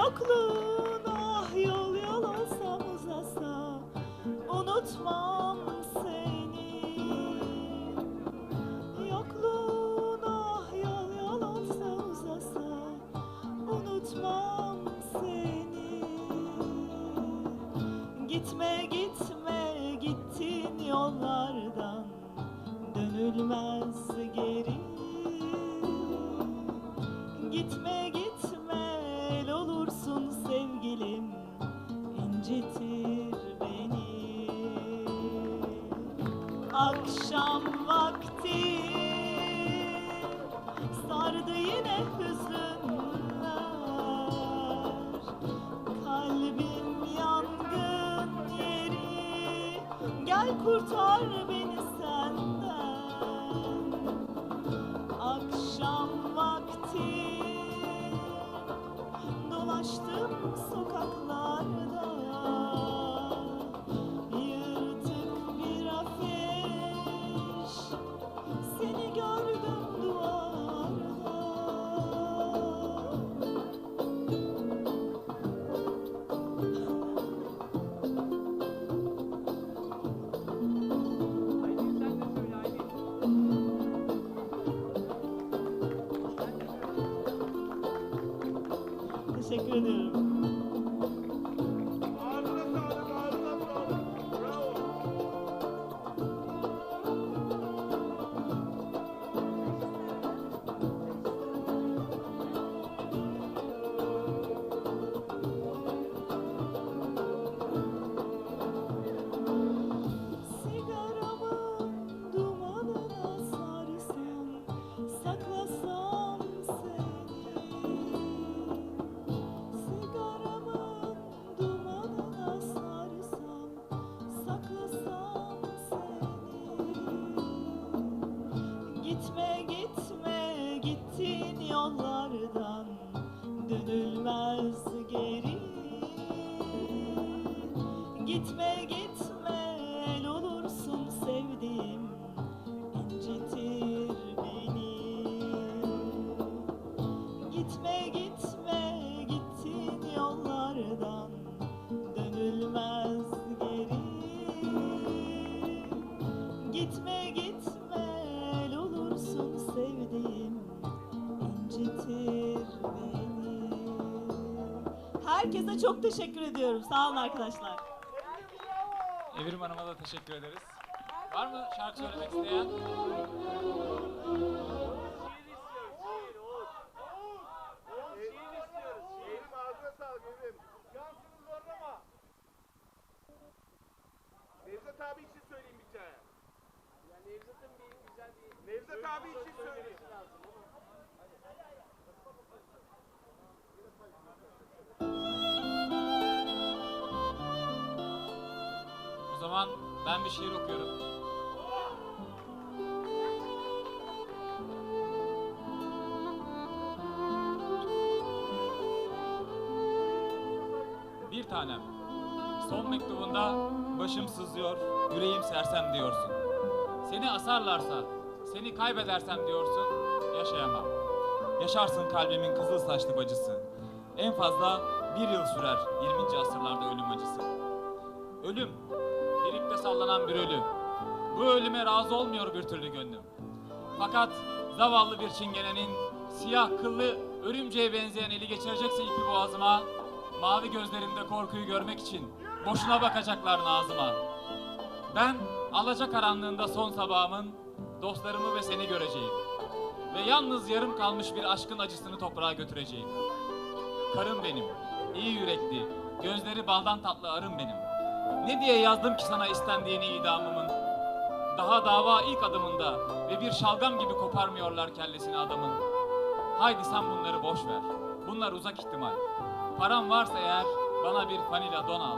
yokluğun ah yol yol olsam uzasa unutmam seni. Yokluğun ah yol yol olsa uzasa unutmam seni. Gitme Akşam vakti. Sardı yine hüzünler. Kalbim yangın yeri. Gel kurtar beni Teşekkür ediyorum. Gitme gitme gittin yollardan. Dönülmez geri. Gitme gitme Herkese çok teşekkür ediyorum. Sağ olun arkadaşlar. Evrim Hanım'a da teşekkür ederiz. Var mı şarkı söylemek isteyen? Nevzat abi için söyleyeyim bir tane. Ya Nevzat'ın bir güzel bir... Nevzat abi için söyleyeyim. Zaman ben bir şiir okuyorum. Bir tanem. Son mektubunda başım sızlıyor, yüreğim sersem diyorsun. Seni asarlarsa, seni kaybedersem diyorsun, yaşayamam. Yaşarsın kalbimin kızıl saçlı bacısı. En fazla bir yıl sürer 20. asırlarda ölüm acısı. Ölüm, ipte sallanan bir ölü. Bu ölüme razı olmuyor bir türlü gönlüm. Fakat zavallı bir çingenenin siyah kıllı örümceğe benzeyen eli geçirecekse ipi boğazıma, mavi gözlerinde korkuyu görmek için boşuna bakacaklar nazıma. Ben alacakaranlığında son sabahımın dostlarımı ve seni göreceğim. Ve yalnız yarım kalmış bir aşkın acısını toprağa götüreceğim. Karım benim, iyi yürekli, gözleri baldan tatlı arım benim. Ne diye yazdım ki sana istendiğini idamımın? Daha dava ilk adımında ve bir şalgam gibi koparmıyorlar kellesini adamın. Haydi sen bunları boş ver. Bunlar uzak ihtimal. Param varsa eğer bana bir fanila don al.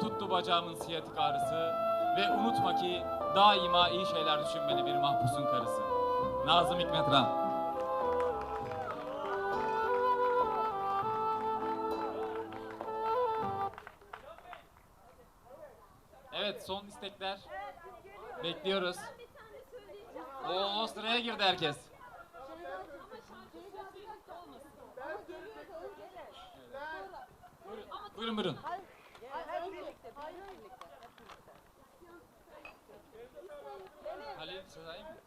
Tuttu bacağımın siyatik ağrısı ve unutma ki daima iyi şeyler düşünmeli bir mahpusun karısı. Nazım Hikmet Ran. Evet son istekler. Bekliyoruz. Oo sıraya girdi herkes. Buyurun buyurun. Halil Sezai şey mi?